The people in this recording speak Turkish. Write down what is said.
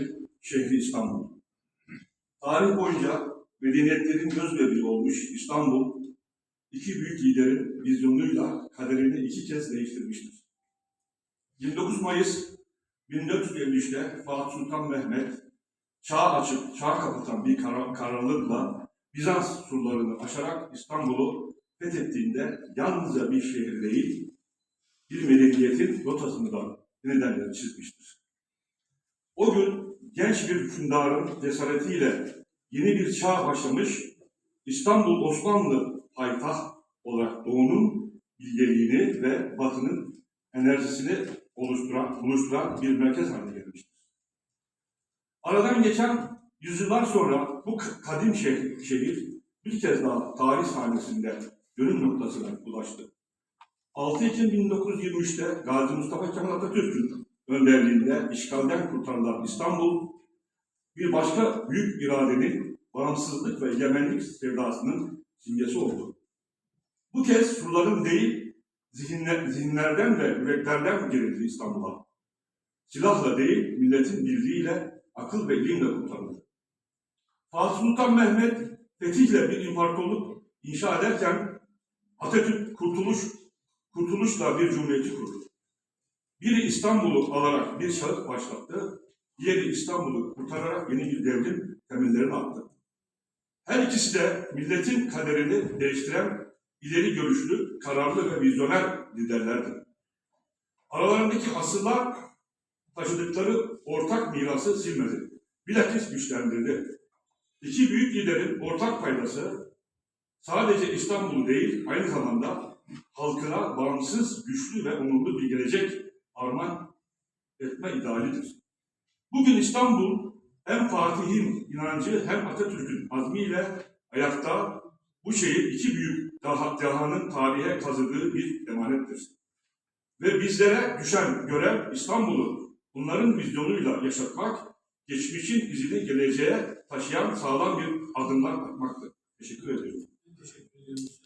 bir şehri İstanbul. Tarih boyunca medeniyetlerin göz bebeği olmuş İstanbul, iki büyük liderin vizyonuyla kaderini iki kez değiştirmiştir. 29 Mayıs 1453'te Fatih Sultan Mehmet, çağ açıp çağ kapatan bir kara- kararlılıkla Bizans surlarını aşarak İstanbul'u fethettiğinde yalnızca bir şehir değil, bir medeniyetin rotasını da nedenleri çizmiştir. O gün genç bir hükümdarın cesaretiyle yeni bir çağ başlamış, İstanbul Osmanlı payitaht olarak Doğu'nun bilgeliğini ve Batı'nın enerjisini oluşturan, buluşturan bir merkez haline gelmiştir. Aradan geçen yüzyıllar sonra bu kadim şehir, şehir bir kez daha tarih sahnesinde dönüm noktasına ulaştı. 6 Ekim 1923'te Gazi Mustafa Kemal Atatürk'ün önderliğinde işgalden kurtarılan İstanbul, bir başka büyük iradenin bağımsızlık ve egemenlik sevdasının simgesi oldu. Bu kez surların değil, zihinler, zihinlerden ve yüreklerden girildi İstanbul'a. Silahla değil, milletin birliğiyle, akıl ve ilimle kurtarıldı. Fatih Sultan Mehmet fetihle bir imparatorluk inşa ederken Atatürk kurtuluş, kurtuluşla bir cumhuriyeti kurdu. Biri İstanbul'u alarak bir şahıs başlattı, diğeri İstanbul'u kurtararak yeni bir devrim temellerini attı. Her ikisi de milletin kaderini değiştiren ileri görüşlü, kararlı ve vizyoner liderlerdi. Aralarındaki asıllar taşıdıkları ortak mirası silmedi. Bilakis güçlendirdi. İki büyük liderin ortak paydası sadece İstanbul'u değil, aynı zamanda halkına bağımsız, güçlü ve onurlu bir gelecek armağan etme idealidir. Bugün İstanbul hem Fatih'in inancı hem Atatürk'ün azmiyle ayakta bu şehir iki büyük daha, dehanın tarihe kazıdığı bir emanettir. Ve bizlere düşen görev İstanbul'u bunların vizyonuyla yaşatmak, geçmişin izini geleceğe taşıyan sağlam bir adımlar atmaktır. Teşekkür ediyorum. Teşekkür ediyoruz.